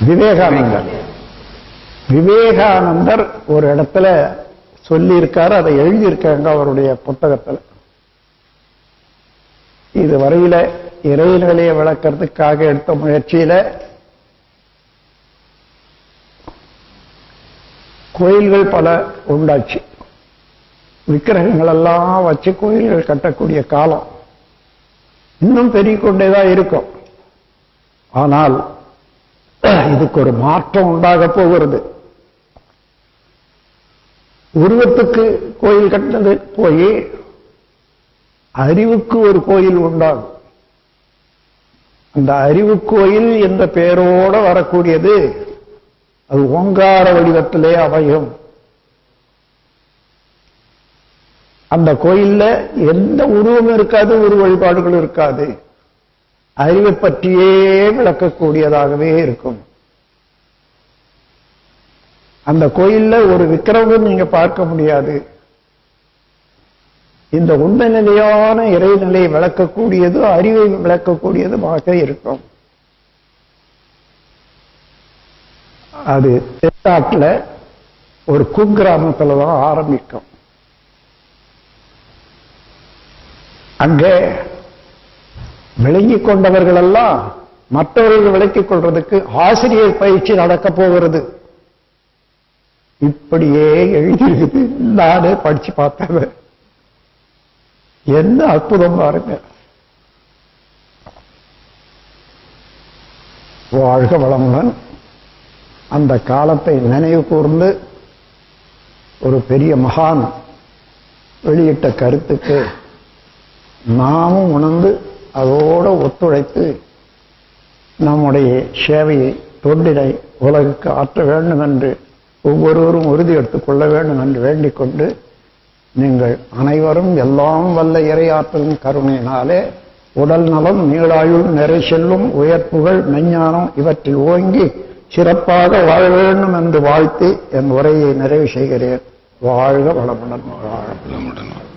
விவேகானந்தர். விவேகானந்தர் ஒரு இடத்துல சொல்லியிருக்காரு அதை எழுதியிருக்காங்க அவருடைய புத்தகத்துல. இது வரையில இறைநிலையை விளக்கிறதுக்காக எடுத்த முயற்சியில கோயில்கள் பல உண்டாச்சு. விக்கிரகங்கள் எல்லாம் வச்சு கோயில்கள் கட்டக்கூடிய காலம் இன்னும் பெருகிக் கொண்டேதான் இருக்கும். ஆனால் இதுக்கு ஒரு மாற்றம் உண்டாக போகிறது. உருவத்துக்கு கோயில் கட்டினது போய் அறிவுக்கு ஒரு கோயில் உண்டாகும். அந்த அறிவு கோயில் என்ற பெயரோட வரக்கூடியது அது ஓங்கார வடிவத்திலே அமையும். அந்த கோயில்ல எந்த உருவமும் இருக்காது உருவ வழிபாடுகளும் இருக்காது. அறிவை பற்றியே விளக்கக்கூடியதாகவே இருக்கும். அந்த கோயில்ல ஒரு விக்கிரமும் நீங்க பார்க்க முடியாது. இந்த உண்மை நிலையான இறைநிலையை விளக்கக்கூடியது அறிவை விளக்கக்கூடியதுமாக இருக்கும். அது தென்னாட்டில் ஒரு குக்கிராமத்தில் தான் ஆரம்பிக்கும். அங்கே விளங்கி கொண்டவர்கள் எல்லாம் மற்றவர்கள் விளக்கிக் கொள்றதுக்கு ஆசிரியர் பயிற்சி நடக்க போகிறது. இப்படியே எழுதியிருக்குது நானே படிச்சு பார்த்தவன் என்ன அற்புதம் பாருங்க. வாழ்க வளமுடன். அந்த காலத்தை நினைவு கூர்ந்து ஒரு பெரிய மகான் வெளியிட்ட கருத்துக்கு நாமும் உணர்ந்து அதோடு ஒத்துழைத்து நம்முடைய சேவையை தொண்டினை உலகுக்கு ஆற்ற வேண்டும் என்று ஒவ்வொருவரும் உறுதி எடுத்துக் கொள்ள வேண்டும் என்று வேண்டிக் கொண்டு நீங்கள் அனைவரும் எல்லாம் வல்ல இறையாற்றலும் கருணையினாலே உடல் நலம் நீளாயுள் நிறை செல்லும் உயர்ப்புகள் மெஞ்ஞானம் இவற்றில் ஓங்கி சிறப்பாக வாழ வேண்டும் என்று வாழ்த்தி என் உரையை நிறைவு செய்கிறேன். வாழ்க வளமுடன். வாழ வளமுடன்.